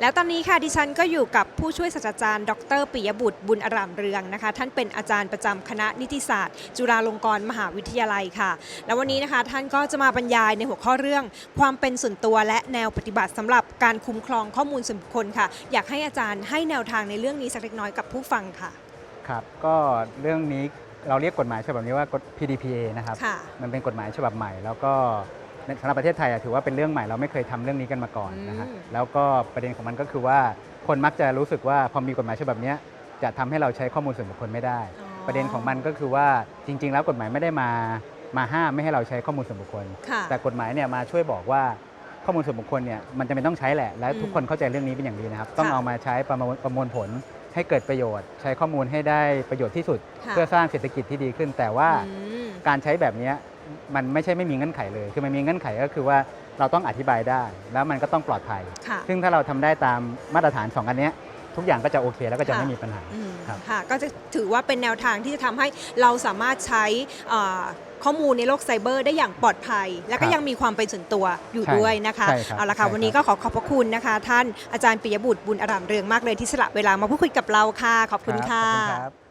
แล้วตอนนี้ค่ะดิฉันก็อยู่กับผู้ช่วยศาสตราจารย์ ดรปิยบุตรบุญอรามเรืองนะคะ ท่านเป็นอาจารย์ประจำคณะนิติศาสตร์ จุฬาลงกรณ์มหาวิทยาลัยค่ะ แล้ววันนี้นะคะท่านก็จะมาบรรยายในหัวข้อเรื่อง ความเป็นส่วนตัวและแนวปฏิบัติสำหรับการคุ้มครองข้อมูลส่วนบุคคลค่ะ อยากให้อาจารย์ให้แนวทางในเรื่องนี้สักเล็กน้อยกับผู้ฟังค่ะ ครับ ก็เรื่องนี้เราเรียกกฎหมายฉบับนี้ว่ากฎ PDPA นะครับค่ะมันเป็นกฎหมายฉบับใหม่ แล้วก็ใน สำหรับประเทศไทยอะถือว่าเป็นเรื่องใหม่เราไม่เคยทำเรื่องนี้กันมาก่อนนะฮะอืมแล้วก็ประเด็นของมันก็คือว่าคนมักจะรู้สึกว่าพอมีกฎหมายฉบับเนี้ยจะทำให้เราใช้ข้อมูลส่วนบุคคลไม่ได้อ๋อประเด็นของมันก็คือว่าจริง ๆ แล้วกฎหมายไม่ได้มามาห้ามไม่ให้เราใช้ข้อมูลส่วนบุคคลค่ะแต่กฎหมายเนี่ยมาช่วยบอกว่าข้อมูลส่วนบุคคลเนี่ยมันจะเป็นต้องใช้แหละ และทุกอืมคนเข้าใจเรื่องนี้เป็นอย่างดีนะครับ ต้องค่ะเอามาใช้ประมวลประมวลผลให้เกิดประโยชน์ ใช้ข้อมูลให้ได้ประโยชน์ที่สุดค่ะเพื่อสร้างเศรษฐกิจที่ดีขึ้น แต่ว่าอืมการใช้แบบเนี้ย มันไม่ใช่ไม่มีเงื่อนไขเลย คือมันมีเงื่อนไขก็คือว่าเราต้องอธิบายได้ แล้วมันก็ต้องปลอดภัย ค่ะซึ่งถ้าเราทำได้ตามมาตรฐานสองอันเนี้ยทุกอย่างก็จะโอเคแล้วก็จะค่ะ ไม่มีปัญหาอืมครับ ค่ะก็จะถือว่าเป็นแนวทางที่จะทำให้เราสามารถใช้อ่าข้อมูลในโลกไซเบอร์ได้อย่างปลอดภัย และก็ครับยังมีความเป็นส่วนตัวอยู่ใช่ด้วยนะคะ ใช่ครับเอาละค่ะ ใช่ครับ วันนี้ก็ขอขอบพระคุณนะคะ ท่านอาจารย์ปิยบุตรบุญอารามเรืองมากเลยที่สละเวลามาพูดคุยกับเราค่ะ ขอบคุณรับค่ะ ขอบคุณครับ